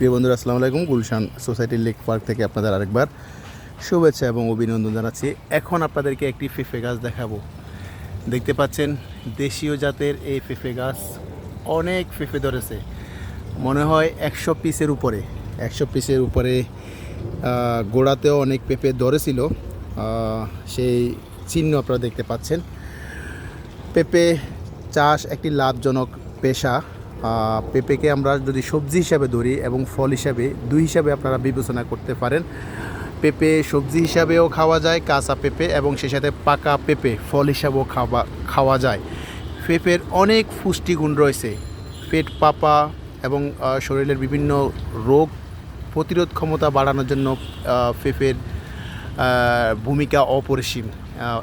প্রিয় বন্ধুরা, আসসালামু আলাইকুম। গুলশান সোসাইটি লেক পার্ক থেকে আপনাদের আরেকবার শুভেচ্ছা এবং অভিনন্দন জানাচ্ছি। এখন আপনাদেরকে একটি পেঁপে গাছ দেখাবো। দেখতে পাচ্ছেন, দেশীয় জাতের এই পেঁপে গাছ অনেক পেঁপে ধরেছে। মনে হয় একশো পিসের উপরে, একশো পিসের উপরে গোড়াতেও অনেক পেঁপে ধরেছিল। সেই চিহ্ন আপনারা দেখতে পাচ্ছেন। পেঁপে চাষ একটি লাভজনক পেশা। পেঁপেকে আমরা যদি সবজি হিসাবে ধরি এবং ফল হিসাবে, দুই হিসাবে আপনারা বিবেচনা করতে পারেন। পেঁপে সবজি হিসাবেও খাওয়া যায়, কাঁচা পেঁপে এবং সেই সাথে পাকা পেঁপে ফল হিসাবেও খাওয়া খাওয়া যায়। পেঁপের অনেক পুষ্টিগুণ রয়েছে। পেট পাপা এবং শরীরের বিভিন্ন রোগ প্রতিরোধ ক্ষমতা বাড়ানোর জন্য পেঁপের ভূমিকা অপরিসীম।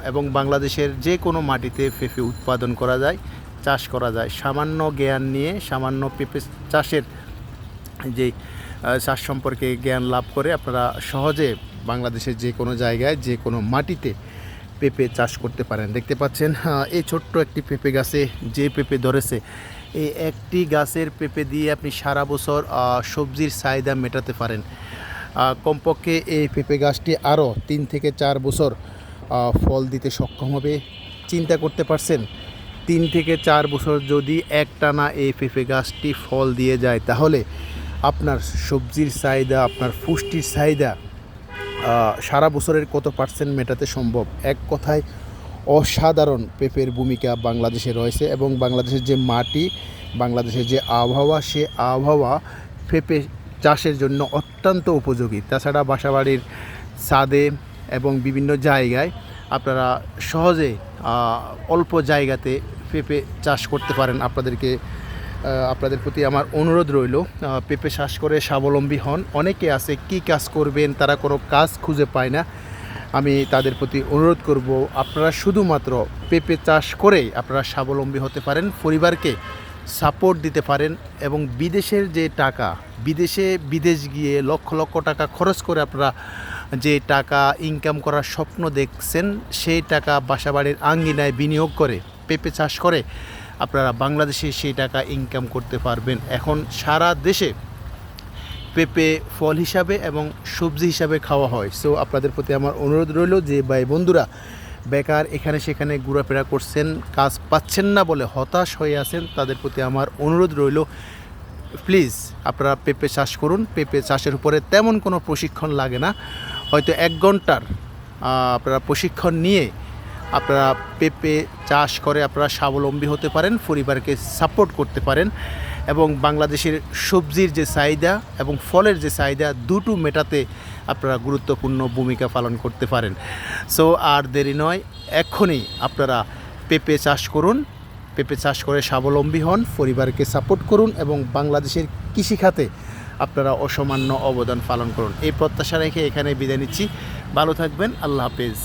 এবং বাংলাদেশের যে কোনো মাটিতে পেঁপে উৎপাদন করা যায়। চাষ করা যায়। সামান্য জ্ঞান নিয়ে, সামান্য পেঁপে চাষের যে চাষ সম্পর্কে জ্ঞান লাভ করে আপনারা সহজে বাংলাদেশের যে কোনো জায়গায়, যে কোনো মাটিতে পেঁপে চাষ করতে পারেন। দেখতে পাচ্ছেন এই ছোট্ট একটি পেঁপে গাছে যে পেঁপে ধরেছে, এই একটি গাছের পেঁপে দিয়ে আপনি সারা বছর সবজির চাহিদা মেটাতে পারেন। কমপক্ষে এই পেঁপে গাছটি আরও তিন থেকে চার বছর ফল দিতে সক্ষম হবে। চিন্তা করতে পারছেন তিন থেকে চার বছর যদি একটানা এই পেঁপে গাছটি ফল দিয়ে যায়, তাহলে আপনার সবজির চাহিদা, আপনার পুষ্টির চাহিদা সারা বছরের কত পার্সেন্ট মেটাতে সম্ভব? এক কথায়, অসাধারণ পেঁপের ভূমিকা বাংলাদেশে রয়েছে এবং বাংলাদেশের যে মাটি, বাংলাদেশের যে আবহাওয়া, সে আবহাওয়া পেঁপে চাষের জন্য অত্যন্ত উপযোগী। তাছাড়া বাসাবাড়ির ছাদে এবং বিভিন্ন জায়গায় আপনারা সহজে অল্প জায়গাতে পেঁপে চাষ করতে পারেন আপনাদেরকে আপনাদের প্রতি আমার অনুরোধ রইল। পেঁপে চাষ করে স্বাবলম্বী হন। অনেকে আছে কি কাজ করবেন, তারা কোনো কাজ খুঁজে পায় না। আমি তাদের প্রতি অনুরোধ করব, আপনারা শুধুমাত্র পেঁপে চাষ করেই আপনারা স্বাবলম্বী হতে পারেন, পরিবারকে সাপোর্ট দিতে পারেন এবং বিদেশের যে টাকা, বিদেশে বিদেশ গিয়ে লক্ষ লক্ষ টাকা খরচ করে আপনারা যে টাকা ইনকাম করার স্বপ্ন দেখছেন, সেই টাকা বাসাবাড়ির আঙ্গিনায় বিনিয়োগ করে পেঁপে চাষ করে আপনারা বাংলাদেশে সেই টাকা ইনকাম করতে পারবেন। এখন সারা দেশে পেঁপে ফল হিসাবে এবং সবজি হিসাবে খাওয়া হয়। সো আপনাদের প্রতি আমার অনুরোধ রইল যে ভাই বন্ধুরা, বেকার এখানে সেখানে ঘোরাফেরা করছেন, কাজ পাচ্ছেন না বলে হতাশ হয়ে আছেন, তাদের প্রতি আমার অনুরোধ রইল প্লিজ আপনারা পেঁপে চাষ করুন। পেঁপে চাষের উপরে তেমন কোনো প্রশিক্ষণ লাগে না। হয়তো এক ঘণ্টার আপনারা প্রশিক্ষণ নিয়ে আপনারা পেঁপে চাষ করে আপনারা স্বাবলম্বী হতে পারেন, পরিবারকে সাপোর্ট করতে পারেন এবং বাংলাদেশের সবজির যে চাহিদা এবং ফলের যে চাহিদা দুটো মেটাতে আপনারা গুরুত্বপূর্ণ ভূমিকা পালন করতে পারেন। সো আর দেরি নয়, এখনই আপনারা পেঁপে চাষ করুন, পেঁপে চাষ করে স্বাবলম্বী হন, পরিবারকে সাপোর্ট করুন এবং বাংলাদেশের কৃষিখাতে আপনারা অসামান্য অবদান পালন করুন। এই প্রত্যাশা রেখে এখানে বিদায় নিচ্ছি। ভালো থাকবেন, আল্লাহ হাফেজ।